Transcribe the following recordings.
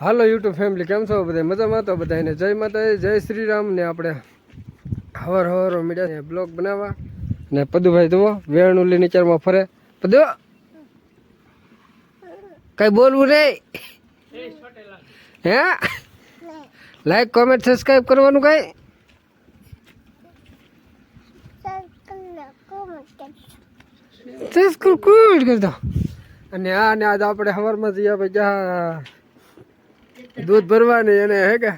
હાલો YouTube family, કેમ છો બધા? મજામાં? તો બધાને જય માતા જય શ્રી રામ ને આપણે હવાર હવાર મીડિયા બ્લોગ બનાવવા. ને પદુભાઈ, જુઓ, વેણું લઈને ફરે. પદુ, કઈ બોલવું રે? હે? લાઈક કોમેન્ટ સબસ્ક્રાઈબ કરવાનું કઈ? સબસ્ક્રાઈબ કરી દો અને આ ને આજ આપણે હવારમાં જઈએ ભાઈ જ્યાં દૂધ ભરવાની એને હે કે?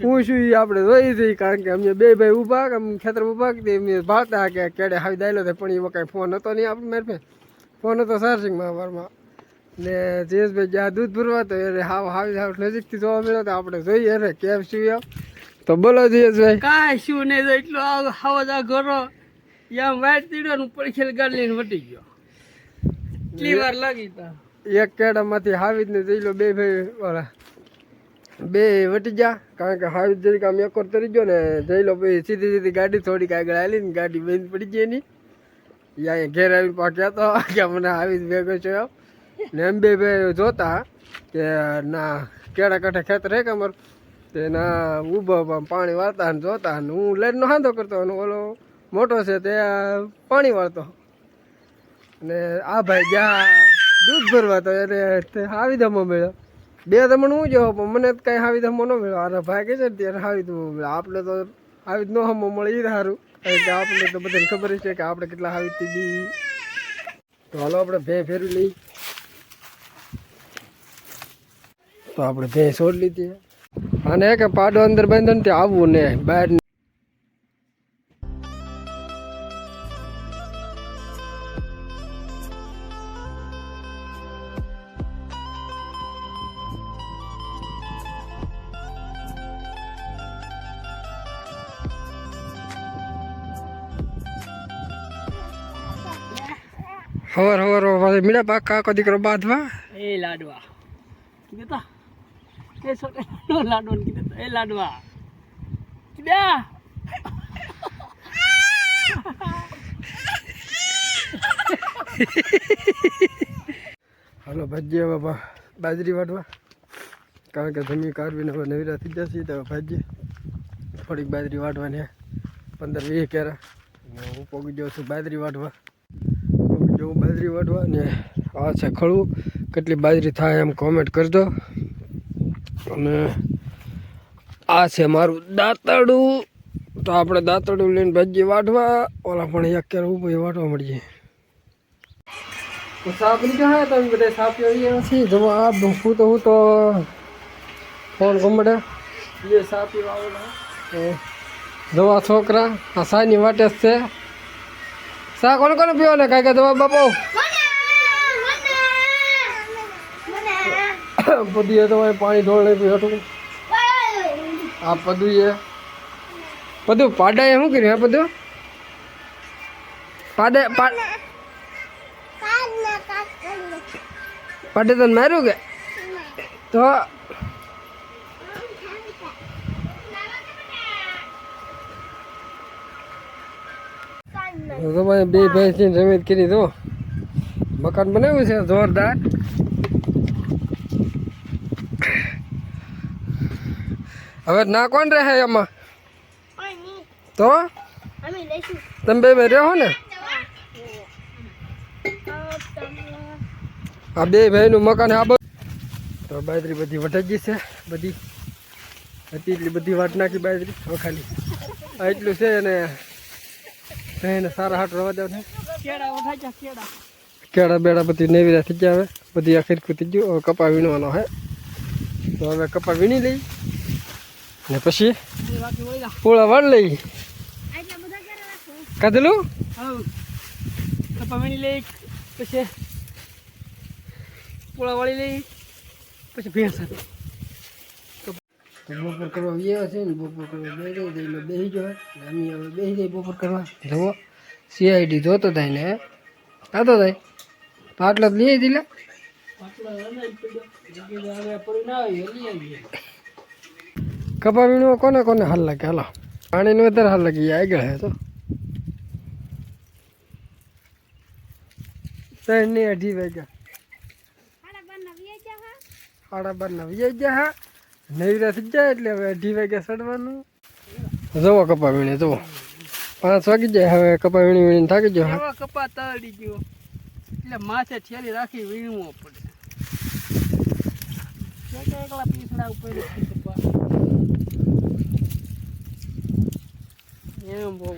પૂછ્યું એ આપણે જોઈ હતી કારણ કે અમે બે ભાઈ ઊભા કે ખેતર ઊભા કે અમે ભાળતા કે કેડે હાવી દાયલો તો પણ એમાં કાંઈ ફોન હતો નહીં આપણે મેરે ફોન હતો સારસિંગમાં વારમાં. ને જયેશભાઈ જ્યાં દૂધ ભરવા તો એને હાવ હાવી હાવ નજીકથી જોવા મળ્યો તો આપણે જોઈએ અરે કેમ શું એમ. તો બોલો જયેશભાઈ કાંઈ શું નહીં એટલો આ આ ઘરો. યા વાઈટ તીડો ને પડખેલ ગાડી લઈને વટી ગયો. કેટલી વાર લાગી તા? એક કેડામાંથી હાવી ને જઈ લો બે ભાઈ વાળા. બે વટી ગયા કારણ કે હાવી જરીક આમ એકર તરી ગયો ને, જઈ લો પછી સીધી સીધી ગાડી થોડીક આગળ હાલી ને ગાડી બંધ પડી ગઈ એની. અહીંયા ઘેર આવીને પાક્યા તો કે મને આવી જ ભેગો છો ને એમ બે ભાઈ જોતા કે ના, કેળા કાંઠે ખેતર હે કે અમારું? તે ના, ઊભા પાણી વાળતા ને જોતા ને હું લઈને હાંધો કરતો, અને ઓલો મોટો છે તે પાણી વાળતો. અને આ ભાઈ જ્યાં દૂધ ભરવા તો એને તે દમો મળ્યો. બે તમને હું જો મને તો કઈ આવી ધમો ન મળ્યો. અરે ભાઈ કે છે ત્યારે આવી ધમો આપણે તો આવી ન હમો મળે એ સારું કે આપણે તો બધાને ખબર છે કે આપણે કેટલા થી બી. તો હાલો આપણે ભે ફેરવી લઈ. તો આપણે ભે છોડી લીધી. અને કે પાડો અંદર બાંધો ને તે આવવું ને બહાર હવાર હવાર પાછા મીડા પાક કાકો દીકરો બાંધવા? એ લાડવા. કીધું એ છોકરા લાડવા કીધું એ લાડવા. કીધા હાલો ભાજીએ હવે બા- બાજરી વાટવા કારણ કે જમી કાઢવીને હવે નવીરા થઈ જશે તો ભાજી થોડીક બાજરી વાટવાની પંદર વીસ કેરા. હું પોગી જાઉં છું બાજરી વાટવા પોગી બાજરી વાટવા ને આ છે ખળું. કેટલી બાજરી થાય એમ કોમેન્ટ કરજો. અને આ છે મારું દાંતડું તો આપણે દાંતડું લઈને ભાજી વાટવા. ઓલા પણ એક કેરા ઊભું વાટવા મળીએ. તો સાપ નીકળ્યો હે તમે બધા સાપ નથી જો આ હું તો હું તો ફોન ગમડે. એ સાપ આવેલા જો આ છોકરા આ સાની વાટે છે. સા કોણ કોણ પીવો ને કાંઈ જવાબ બાપો પદુએ તમારે પાણી ઢોળ નહીં પીવું હતું આ પદુએ. પદુ પાડાએ શું કર્યું હે પદુ? પાડે પાડે તને માર્યું કે? તો તો તમે બે ભાઈ જમીન કરી દો. મકાન બનાવ્યું છે, જોરદાર. હવે ના કોણ રહે એમાં? તો? તમે બે ભાઈ રહો ને? આ બે ભાઈનું મકાન આ બધું તો બાજરી બધી વટાઈ છે, બધી. હતી એટલી બધી વાટ નાખી બાજરી વખાલી ખાલી. આ એટલું છે અને એને સારા હાટ રવા દેવા કેળા બેડા બધી નેવીરા થઈ ગયા હવે. બધી આખી થઈ ગયું. હવે કપા વીણવાનો હે. તો હવે કપા વીણી લઈ. ને પછી પૂળા વાળ લઈ. કાધેલું કપા વીણી લઈ પછી પોળા વાળી લઈ પછી ભેંસ હતી બપોર કરવા આવ્યા છે ને બપોર કરવા બે જાય એટલે બેસી જાય અમે હવે બેસી જાય બપોર કરવા. જુઓ સીઆઈડી જોતો થાય ને કાતો થાય. પાટલા તો આવી દીલા કપા વીણો કોને કોને હાલ લાગે? હાલો. પાણીનો વધારે હાલ લાગે આગળ હે તો. ત્રણ ને અઢી વાગ્યા. સાડા બારના વીજાઈ ગયા હા. નૈરા થઈ જાય એટલે હવે અઢી વાગ્યા સડવાનું. જવો કપા વીણે જવો. પાંચ વાગી જાય, હવે કપા વીણી વીણીને થાકી ગયો કપા તળી ગયો. એટલે માથે થેલી રાખી વીણવો પડે. એકલા પીસડા ઉપર એમ બહુ